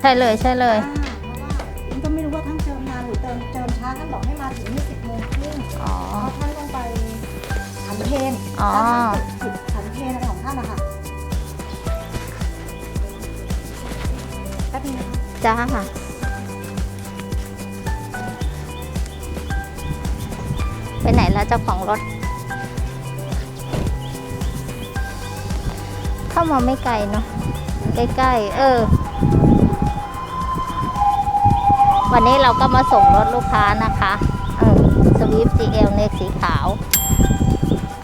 ใช่เลยใช่เลยอ่าเพราะว่าอิงก็ไม่รู้ว่าท่านเจิมนานหรือเติมเจิมช้าท่านบอกให้มาถึงนี่สิบโมงครึ่งอ๋อ เพราะท่านต้องไปฉันเพลอ๋อ ท่านฉันเพลอะไรของท่านนะคะแป๊บนึงนะคะ จ้าไปไหนแล้วเจ้าของรถ เข้ามาไม่ไกลเนาะใกล้ๆ เออ วันนี้เราก็มาส่งรถลูกค้านะคะเออสวิฟ GL ในสีขาว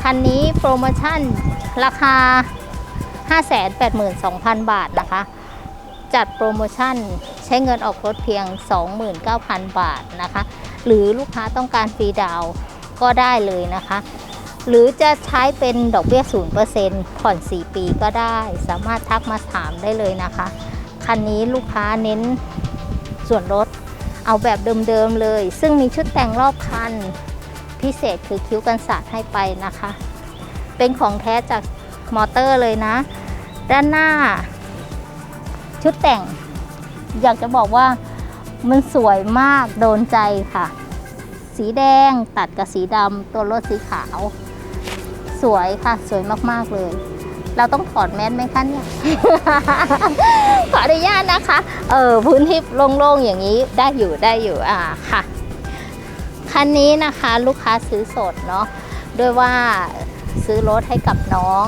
คันนี้โปรโมชั่นราคา 582,000 บาทนะคะ จัดโปรโมชั่นใช้เงินออกรถเพียง 29,000 บาทนะคะ หรือลูกค้าต้องการฟรีดาวก็ได้เลยนะคะ หรือจะใช้เป็นดอกเบี้ย 0%ผ่อน 4 ปีก็ได้ สามารถทักมาถามได้เลยนะคะ คันนี้ลูกค้าเน้นส่วนลด เอาแบบเดิมๆเลย ซึ่งมีชุดแต่งรอบคัน พิเศษคือคิ้วกันสาดให้ไปนะคะ เป็นของแท้จากมอเตอร์เลยนะ ด้านหน้า ชุดแต่ง อยากจะบอกว่ามันสวยมากโดนใจค่ะ สีแดงตัดกับสีดำตัวรถสีขาว สวยค่ะ สวยมากๆเลย เราต้องถอดแมสไหมคะเนี่ย ขออนุญาตนะคะ เออพื้นที่โล่งๆอย่างนี้ได้อยู่ได้อยู่อ่าค่ะ คันนี้นะคะลูกค้าซื้อสดเนาะด้วยว่าซื้อรถให้กับน้อง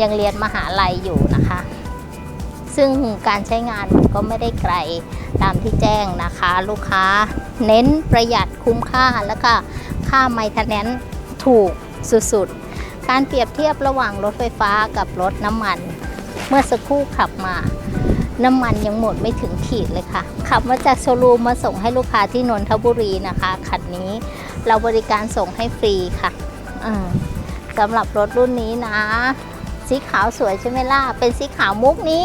ยังเรียนมหาลัยอยู่นะคะ ซึ่งการใช้งานมันก็ไม่ได้ไกลตามที่แจ้งนะคะ ลูกค้าเน้นประหยัดคุ้มค่าแล้วก็ค่าไมทแนนถูกสุดๆ การเปรียบเทียบระหว่างรถไฟฟ้ากับรถน้ำมัน เมื่อสักครู่ขับมา น้ำมันยังหมดไม่ถึงขีดเลยค่ะ ขับมาจากโชว์รูมมาส่งให้ลูกค้าที่นนทบุรีนะคะคันนี้เราบริการส่งให้ฟรีค่ะสำหรับรถรุ่นนี้นะ สีขาวสวยใช่ไหมล่ะ เป็นสีขาวมุกนี้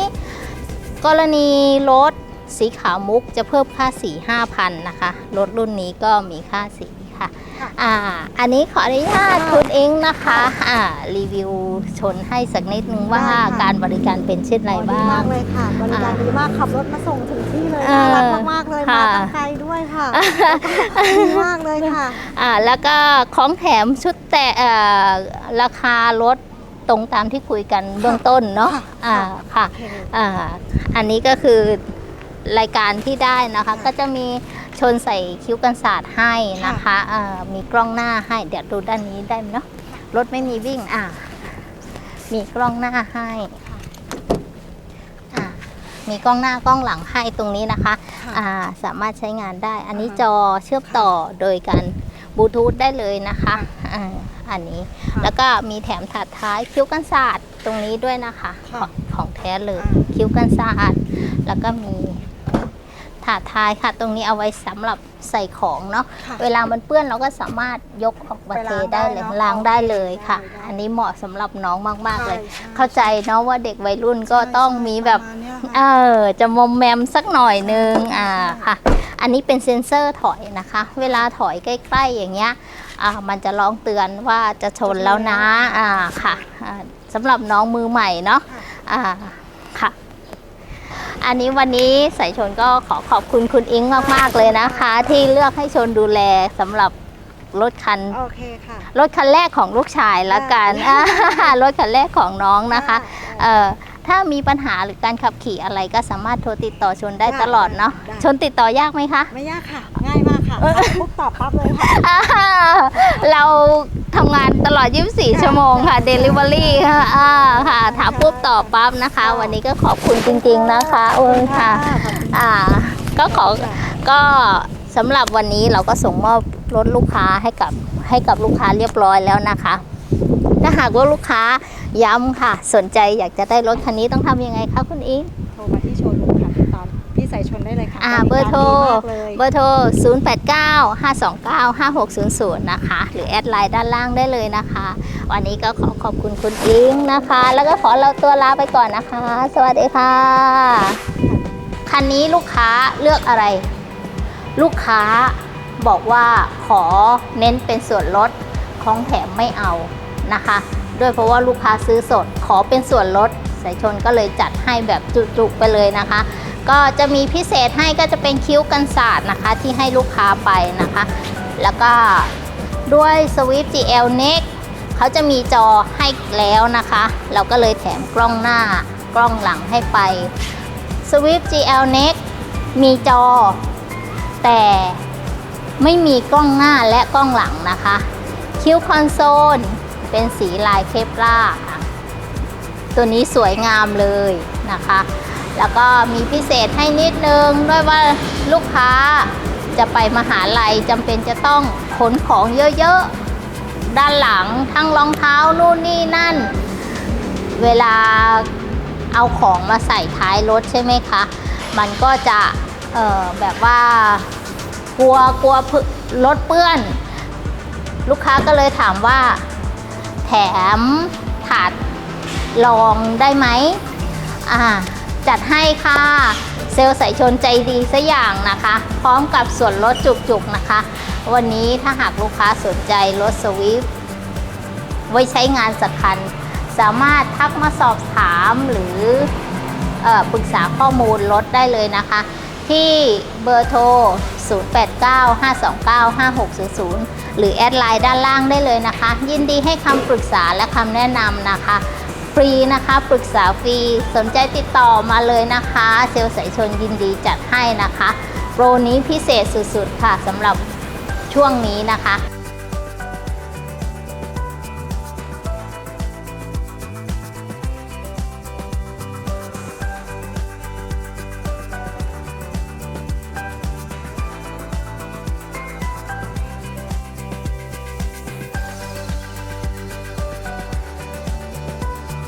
กรณีรถสีขาวมุกจะเพิ่มค่าสี 5,000 นะคะ รถรุ่นนี้ก็มีค่าสี ค่ะค่ะอ่าอันนี้ขออนุญาตคุณเองนะคะอ่ารีวิวชนให้สักนิดนึงว่าได้ค่ะ การบริการเป็นเช่นไรดีบ้ามาง กเลยค่ะบริการอ่าดีมากขับรถมาส่งถึงที่เลยเอน่าอรักมากๆเลยค่ะมาตั้งไกลด้วยค่ะดีมากเลยค่ะ อ่าแล้วก็ของแถมชุดแต่เอ่อราคารถตรงตามที่คุยกันเบื้องต้นเนาะค่ะอ่าค่ะโอเคอ่าอันนี้ก็คือรายการที่ได้นะคะค่ะก็จะมี ชนใส่คิ้วกันศาสตร์ให้นะคะมีกล้องหน้าให้ เดี๋ยวดูด้านนี้ได้ไหมเนาะรถไม่มีวิ่งอ่ามีกล้องหน้าให้มีกล้องหน้ากล้องหลังให้ตรงนี้นะคะะาสามารถใช้งานได้ อันนี้จอเชื่อมต่อโดยการบลูทูธได้เลยนะคะะอันนี้แล้วก็มีแถมถาดท้ายคิ้วกันศาสตร์ตรงนี้ด้วยนะคะคะของของแท้เลยคิ้วกันศาสตร์แล้วก็มี ถาดท้ายค่ะตรงนี้เอาไว้สำหรับใส่ของเนาะค่ะเวลามันเปื้อนเราก็สามารถยกออกมาไปเทล้างได้ได้เลยเนอะล้างได้เลยค่ะได้ได้อันนี้เหมาะสำหรับน้องมากๆเลยใช่เข้าใจเนาะว่าเด็กวัยรุ่นก็ใช่ต้องใช่มีแบบประมาณเนี้ยเอค่ะอจะมอมแมมสักหน่อยนึงอ่าใช่ค่ะ อันนี้เป็นเซ็นเซอร์ถอยนะคะ เวลาถอยใกล้ ๆอย่างเงี้ยอ่ามันจะร้องเตือนว่าจะชนแล้วนะอ่าค่ะอ่าสำหรับน้องมือใหม่เนาะค่ะอ่าค่ะ อันนี้วันนี้สายชนก็ขอขอบคุณคุณอิงมาก ๆ เลยนะคะ ที่เลือกให้ชนดูแลสำหรับรถคัน โอเคค่ะ รถคันแรกของลูกชายละกันได้อ่ารถคันแรกของน้องนะคะได้เอ่อถ้ามีปัญหาหรือการขับขี่อะไรก็สามารถโทรติดต่อชนได้ได้ตลอดเนาะได้ชนติดต่อยากไหมคะ ไม่ยากค่ะ ง่ายมากค่ะปุ๊บตอบปั๊บเลยค่ะอ่าเรา ทำงานตลอด 24 ชั่วโมงค่ะ Delivery ค่ะอ่าค่ะถามปุ๊บตอบปั๊บนะคะ วันนี้ก็ขอบคุณจริง ๆนะคะโอ้ยค่ะอ่าก็ขอก็สำหรับวันนี้เราก็ส่งมอบรถลูกค้าให้กับให้กับลูกค้าเรียบร้อยแล้วนะคะ ถ้าหากว่าลูกค้า ย้ำค่ะ สนใจอยากจะได้รถคันนี้ต้องทำยังไงคะคุณอิงโทรมาที่โชว์รูมค่ะติดต่อพี่สายชนได้เลยค่ะอ่าบเบอร์โทรดีมากเลยเบอร์โทร 0895295600 นะคะ หรือแอดไลน์ด้านล่างได้เลยนะคะ วันนี้ก็ขอขอบคุณคุณอิงนะคะ แล้วก็ขอเราตัวลาไปก่อนนะคะ สวัสดีค่ะ คันนี้ลูกค้าเลือกอะไร ลูกค้าบอกว่าขอเน้นเป็นส่วนลดของแถมไม่เอานะคะ ด้วยเพราะว่าลูกค้าซื้อสดขอเป็นส่วนลดสายชนก็เลยจัดให้แบบจุกๆไปเลยนะคะ ก็จะมีพิเศษให้ก็จะเป็นคิ้วกันศาสตร์นะคะ ที่ให้ลูกค้าไปนะคะ แล้วก็ด้วย Swift GL Next เขาจะมีจอให้แล้วนะคะ เราก็เลยแถมกล้องหน้ากล้องหลังให้ไป Swift GL Next มีจอ แต่ไม่มีกล้องหน้าและกล้องหลังนะคะ คิ้วคอนโซล เป็นสีลายเคปลาค่ะตัวนี้สวยงามเลยนะคะ แล้วก็มีพิเศษให้นิดนึงด้วยว่าลูกค้าจะไปมหาลัยจำเป็นจะต้องขนของเยอะๆ ด้านหลังทั้งรองเท้านู่นนี่นั่น เวลาเอาของมาใส่ท้ายรถใช่ไหมคะ มันก็จะแบบว่ากลัวกลัวรถเปื้อน ลูกค้าก็เลยถามว่า แถมถาดรองได้ไหมอ่าจัดให้ค่ะ เซลล์สายชนใจดีซะอย่างนะคะ พร้อมกับส่วนลดจุกๆนะคะ วันนี้ถ้าหากลูกค้าสนใจรถสวิฟไว้ใช้งานสักคัน สามารถทักมาสอบถามหรืออปรึกษาข้อมูลรถได้เลยนะคะ ที่เบอร์โทร 0895295600 หรือแอดไลน์ด้านล่างได้เลยนะคะ ยินดีให้คำปรึกษาและคำแนะนำนะคะ ฟรีนะคะปรึกษาฟรีสนใจติดต่อมาเลยนะคะ เซลล์สายชนยินดีจัดให้นะคะ โปรนี้พิเศษสุดๆค่ะสำหรับช่วงนี้นะคะ